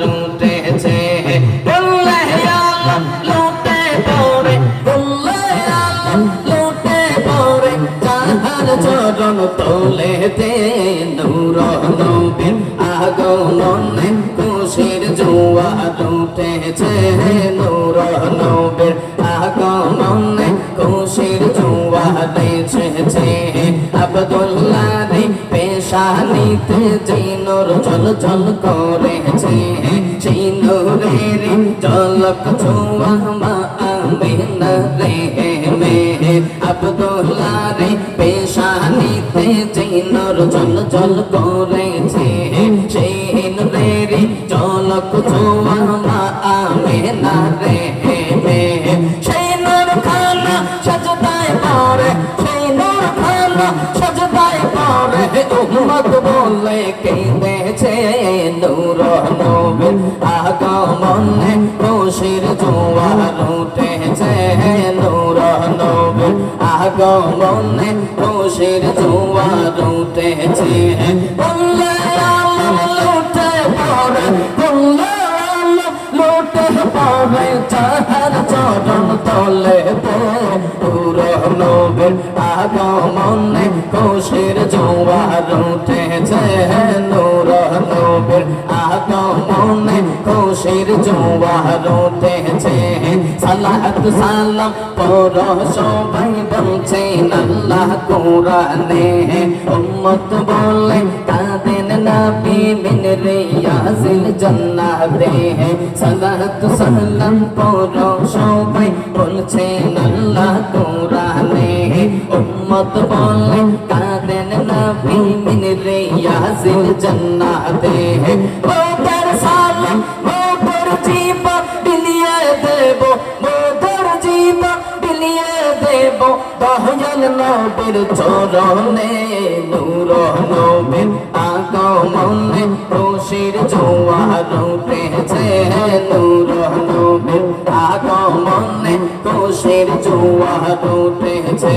লুটেছে লুটে পড়ে। লুটে পড়ে। যাহার চরণ তোলেতে নূর নবীর আগমনে খুশির জোয়ার উঠেছে নূর আব্দুল্লাহ রে পেশানিতে জিনোর জল জল করেছে। সেই নূরের জলক ছোঁয়া মা আমিনা রে মে। আব্দুল্লাহ রে পেশানিতে জিনোর জল জল করেছে। সেই নূরের জলক ছোঁয়া মা আমিনা রে মে। সেই নূর খানা সাজদায় উম্মত বলে কেঁদেছে নূর নবীর আগমনে খুশির জোয়ার উঠেছে নূর নবীর আগমনে খুশির জোয়ার উঠেছে। বললে লুটে পড়ে, বললে লুটে পড়ে চাহার খুশির জোয়ার উঠেছে, নূর নবীর আগমনে খুশির জোয়ার সালাত সালাম পর সবাই বলছেন আল্লাহ কোরআনে উম্মত বলে সালাত সালাম পর সবাই বলছেন আল্লাহ কোরআনে উম্মত বলে কাদেন নবী মিন রিয়াজিল জান্নাতে মোদের সালাম মোদের জীবন বিলিয়ে দেব মোদের জীবন বিলিয়ে দেব দয়াল নবীর চরণে নূর নবীর আগমনে খুশির জোয়ার উঠেছে নূর নবীর আগমনে খুশির জোয়ার উঠেছে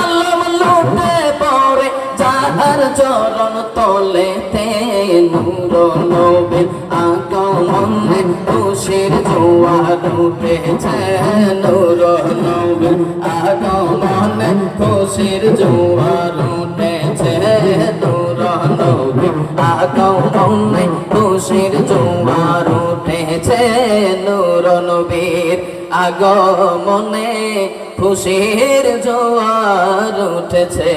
আল্লাহ লুটে পড়ে, যাহার চরণ তলেতে নূর নবীর আগমন খুশির জোয়ার নূর নবীর আগমন খুশির জোয়ার আগমনে খুশির জোয়ার উঠেছে।